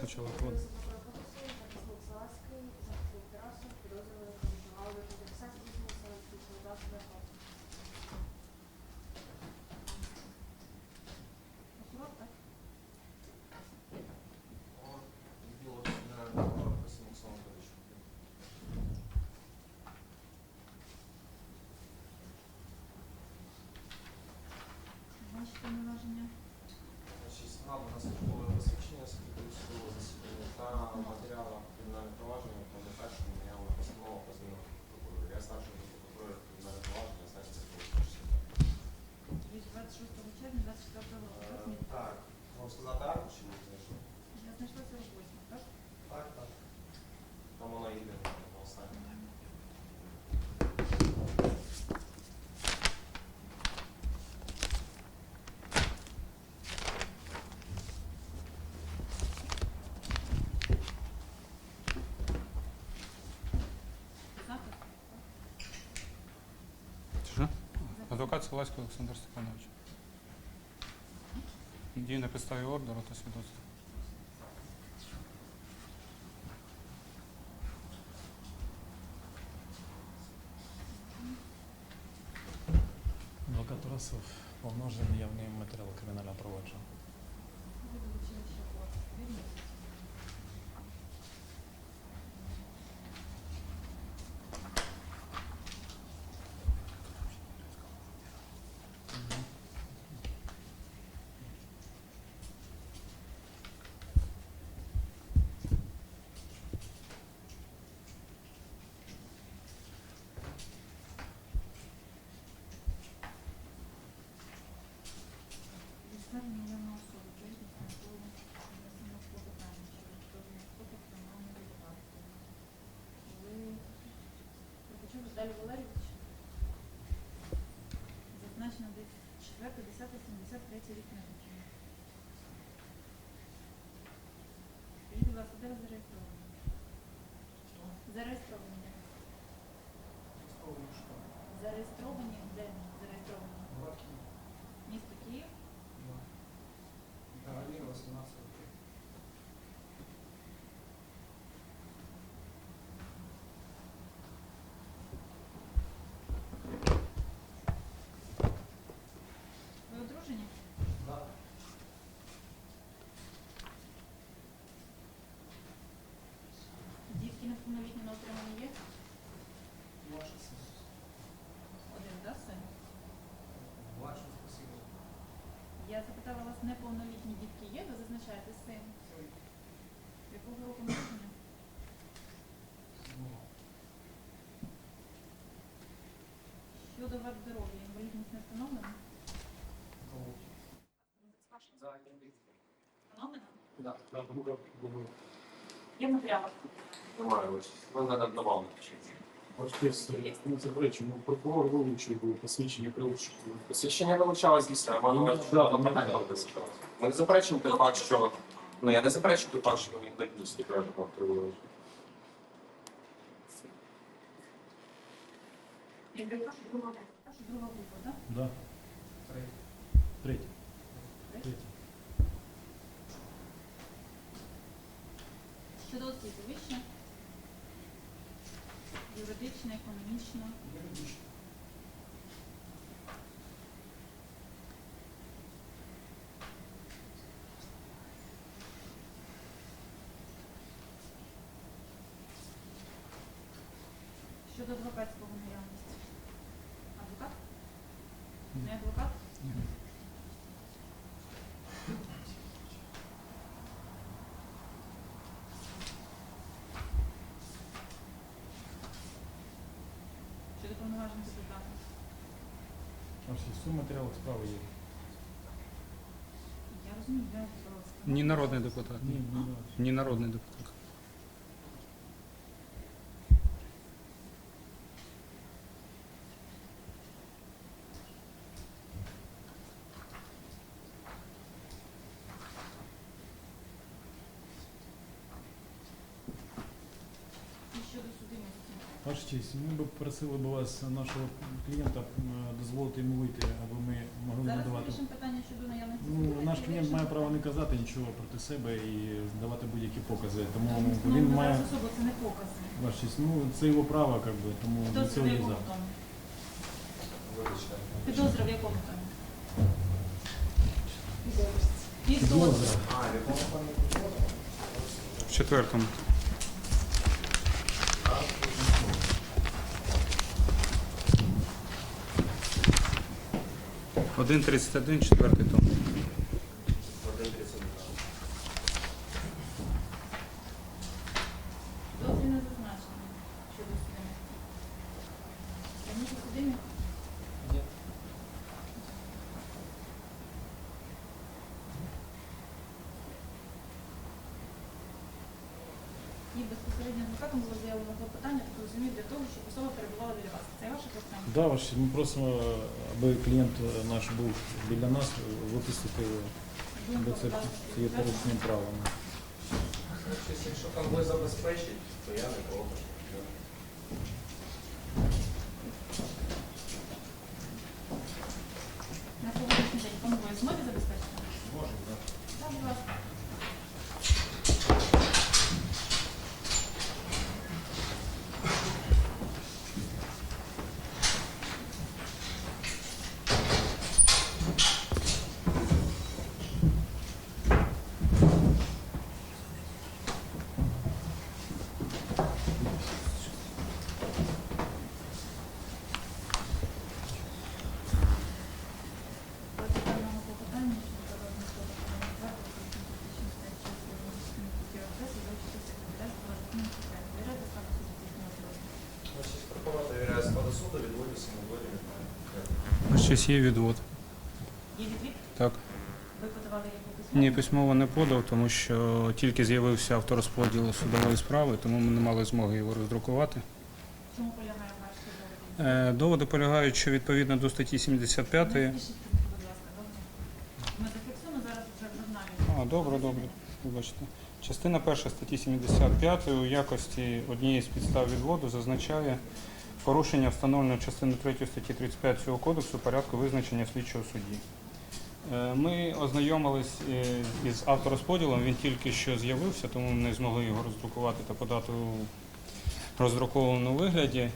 Сначала код. Ваші повноваження. Значить, справа на службове посвідчення судового засідання та матеріала кримінального провадження по першому наявна постанова про зміну прокурора. Я прокурор кримінального провадження, значить це було Від 26 червня 24 року. так, ні? Так, вам сказати арку чи не знайшли? Я знайшла 48, так? Так, так. Там воно йде останнє. Запит? Що? Адвокат Соласький Олександр Степанович. Дій на підставі ордеру та свідоцтва. Адвокат Тарасов помножений явний матеріал кримінального провадження. Ви долучили ще код. Вірно? На клопотання через. Ви Прокачук Віталій Валерійович? Зазначено десь 4, 10, 73 рік народження. Скажіть, будь ласка, де ви зареєстровані? Зареєстровані. Зареєстровані? 18 Навіть на отримання є? Може, Один, да, син? Я запитала вас, неповнолітні дітки є? Ви зазначаєте син. Якого року народження? Щодо здоров'я, інвалідність не встановлена? Встановлена? Є матеріали? Немає ось. Ми надо добавити. Отець, не заперечуємо, прокурор вилучив посвідчення прилучку. Посвідчення вилучалось дійсно, а Ну, да, воно так да. Ми не заперечуємо той факт, що ну я не заперечую той факт, що він не треба контролювати. Якби Я прошу, друга група, так? Да. Юридична, Юридично. Щодо адвокатського наявності. Адвокат? Не адвокат? Ні. Щодо повноважень депутата. Аж є сума матеріалів справи є. Я розумію, ласка. Ні народний депутат. Ні, ні, ні. Ні народний депутат. Ваша ми б просили б вас, нашого клієнта, дозволити йому вийти, аби ми могли Зараз надавати. вирішимо питання щодо наявності. Ну, наш клієнт має право не казати нічого проти себе і давати будь-які покази. Тому Ну, він ну, має особу, це не покази. честь, ну це його право, как би, тому Хто для це цього в є якому за. Підозра в якому томі? Підозра. В четвертому. Один тридцять один, четвертий том. Один тридцять два. Підозрі не зазначено щодо судимості. Раніше судимі? І безпосередньо адвокатом було заявлено клопотання, так розумію, для того, щоб особа перебувала біля вас. Це ваше честь, ми просимо, аби клієнт е, наш був біля нас, е, випустити його, бо це, є порушенням права. Щось, Якщо там ви забезпечить, то я не проти. На сьогоднішній день конвой зможе забезпечити? Можемо, так. Так, будь ласка. Проти даного клопотання щодо проведення клопотання звати Значить, Прокурор довіряє складу суду, відводю самоволі від мене. Щось є відвод. Є відвід? Так. Ви подавали його письмо? Ні, письмово не подав, тому що тільки з'явився авторозподіл судової справи, тому ми не мали змоги його роздрукувати. Чому полягає ваш судовий? Е, Доводи полягають, що відповідно до статті 75. Не спішіть, будь ласка, добре? Ми зафіксуємо зараз вже в журналі. А, добре, добре. Вибачте. Частина перша статті 75 у якості однієї з підстав відводу зазначає порушення встановленого частини 3 статті 35 цього кодексу порядку визначення слідчого судді. Е, Ми ознайомились е, із авторозподілом, він тільки що з'явився, тому ми не змогли його роздрукувати та подати у роздрукованому вигляді.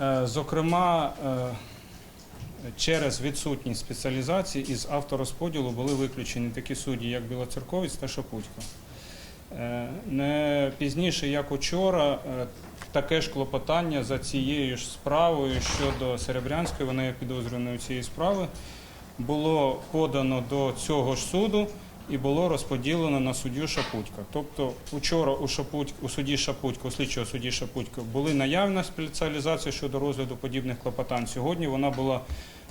Е, Зокрема, через відсутність спеціалізації із авторозподілу були виключені такі судді, як Білоцерковець та Шапутько. Не пізніше, як учора, таке ж клопотання за цією ж справою щодо Серебрянської, вона є підозрюваною цієї справи, було подано до цього ж суду і було розподілено на суддю Шапутька. Тобто учора у, Шапутьк, у суді Шапутька, у слідчого судді Шапутька були наявна спеціалізація щодо розгляду подібних клопотань. Сьогодні вона була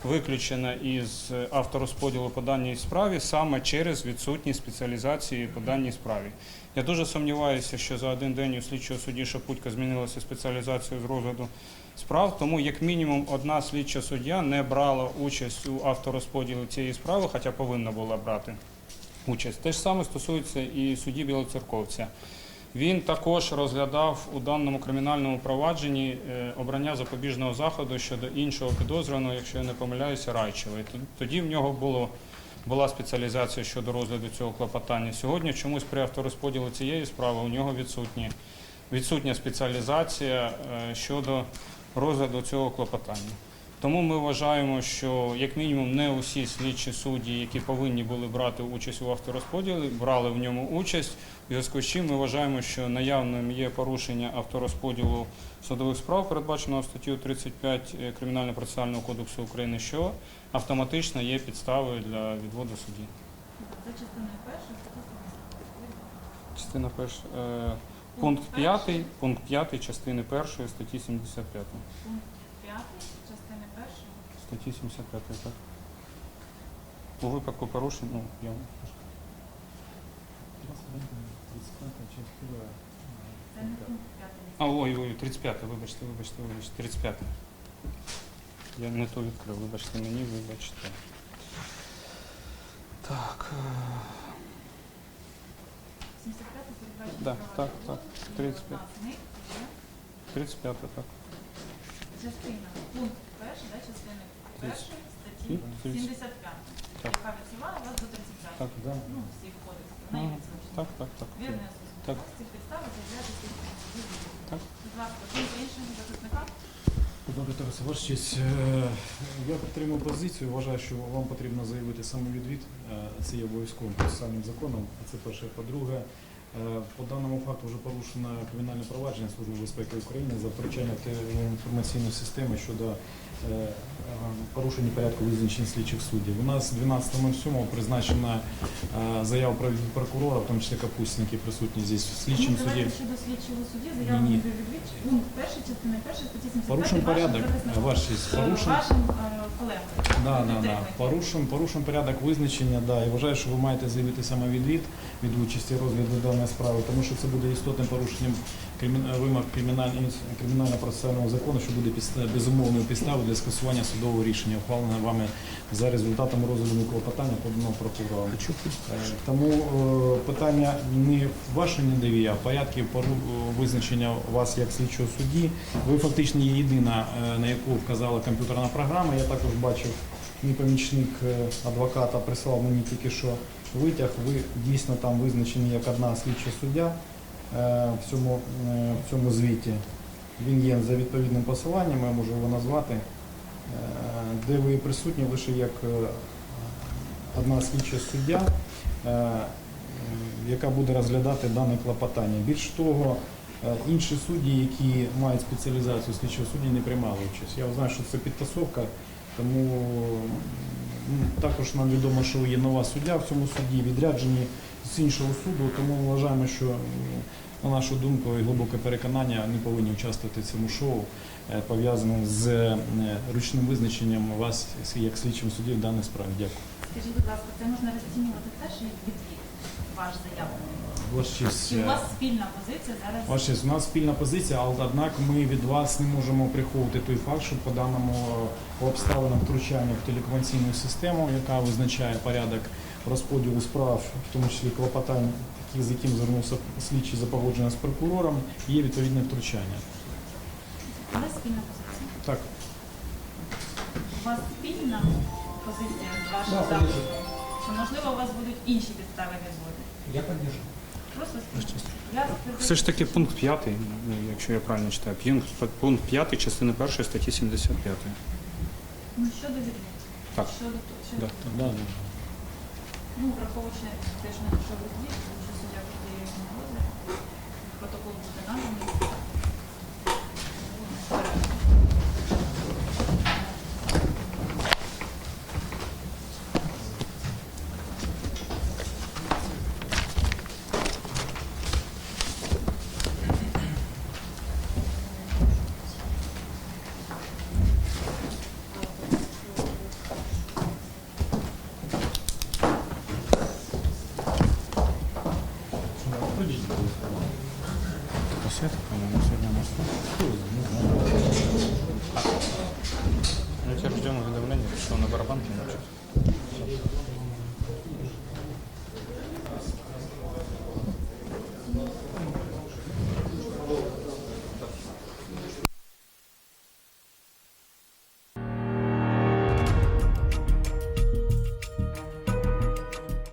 виключена із авторозподілу по даній справі саме через відсутність спеціалізації по даній справі. Я дуже сумніваюся, що за один день у слідчого судді Шапутька змінилася спеціалізація з розгляду справ, тому як мінімум одна слідча суддя не брала участь у авторозподілі цієї справи, хоча повинна була брати участь. Те ж саме стосується і судді Білоцерковця. Він також розглядав у даному кримінальному провадженні е, обрання запобіжного заходу щодо іншого підозрюваного, якщо я не помиляюся, Райчевої. Тоді в нього було, була спеціалізація щодо розгляду цього клопотання. Сьогодні чомусь при авторозподілі цієї справи у нього відсутні, відсутня спеціалізація е, щодо розгляду цього клопотання. Тому ми вважаємо, що як мінімум не усі слідчі судді, які повинні були брати участь у авторозподілі, брали в ньому участь. В зв'язку з чим ми вважаємо, що наявним є порушення авторозподілу судових справ, передбаченого статтею 35 Кримінально-процесуального кодексу України, що автоматично є підставою для відводу судді. Першої статті 75. Частина перша. Е, пункт 5, пункт 5 частини першої статті 75. Пункт 5 частини першої. Статті 75, так. У випадку порушень, ну, я 35 частина. Це не пункт 5. А, ой, ой, 35, вибачте, вибачте, вибачте, 35. Я не то відкрив, вибачте мені, вибачте. Так. е, 75 передбачено Да, права так, свободи, так, і 35. одна з них є 35 так. Частина, пункт перший, да, частини першої статті М, 30. 75, Так. яка відсуває вас до 35. Так. Да. Ну, всіх кодексів, вона Ага. відсвочена. Так, так, так. Зрозуміла. Так. З цих підстав заявляти. Так. Добре, Тарас, честь. е, Я підтримую позицію. Вважаю, що вам потрібно заявити самовідвід. Е, Це є обов'язковим процесуальним законом. Це перше. По-друге, по даному факту вже порушено кримінальне провадження Служби безпеки України за втручання в інформаційну систему щодо е, е, порушення порядку визначення слідчих суддів. У нас 12.07 призначена е, заява про прокурора, в тому числі Капустін, який присутній здесь в слідчому Ну, суді. щодо слідчого судді, не відвід. Пункт перший, частина перша, статті 75. Порушен порядок, Е, порушен. Вашим е. Да, да, да. Порушимо Порушим, порядок визначення, да, і вважаю, що ви маєте заявити самовідвід від участі розгляду даної справи, тому що це буде істотним порушенням вимог кримінально-процесуального закону, що буде безумовною підставою для скасування судового рішення, ухваленого вами за результатами розгляду клопотання поданого прокурором. Е, Тому е, питання не в вашій недовірі, а в порядку е, визначення вас як слідчого судді. Ви фактично є єдина, е, на яку вказала комп'ютерна програма. Я також бачив, мій помічник е, адвоката прислав мені тільки що витяг. Ви дійсно там визначені як одна слідча суддя е, в цьому, е, в цьому звіті. Він є за відповідним посиланням, я можу його назвати, е, де ви присутні лише як е, одна слідча суддя, е, е, яка буде розглядати дане клопотання. Більш того, е, інші судді, які мають спеціалізацію слідчого судді, не приймали участь. Я знаю, що це підтасовка, тому також нам відомо, що є нова суддя в цьому суді, відряджені з іншого суду, тому ми вважаємо, що на нашу думку і глибоке переконання не повинні участвувати в цьому шоу, пов'язаному з е, ручним визначенням вас як слідчим судді в даній справі. Дякую. Скажіть, будь ласка, це можна розцінювати теж як відвід ваш заявлений? Ваша честь, Чи у вас спільна позиція зараз? Ваша честь, у нас спільна позиція, але однак ми від вас не можемо приховувати той факт, що по даному по обставинам втручання в телекомунікаційну систему, яка визначає порядок розподілу справ, в тому числі клопотань, таких, з яким звернувся слідчий за погодження з прокурором, є відповідне втручання. У вас спільна позиція. Так, У вас спільна позиція з вашим Да, запитом? Чи можливо у вас будуть інші підстави відводу? Я поддержу. Все ж таки пункт 5, ну, якщо я правильно читаю, пункт, пункт 5 частини 1 статті 75. Ну, щодо відводу. Так. Щодо того, щодо Да. да, да. Ну, враховуючи те, що не пішов відвід, тому що суддя буде не протокол буде наданий. Касета, по-моему, сегодня у. Ну, теперь ждем уведомления, что на барабанке начать.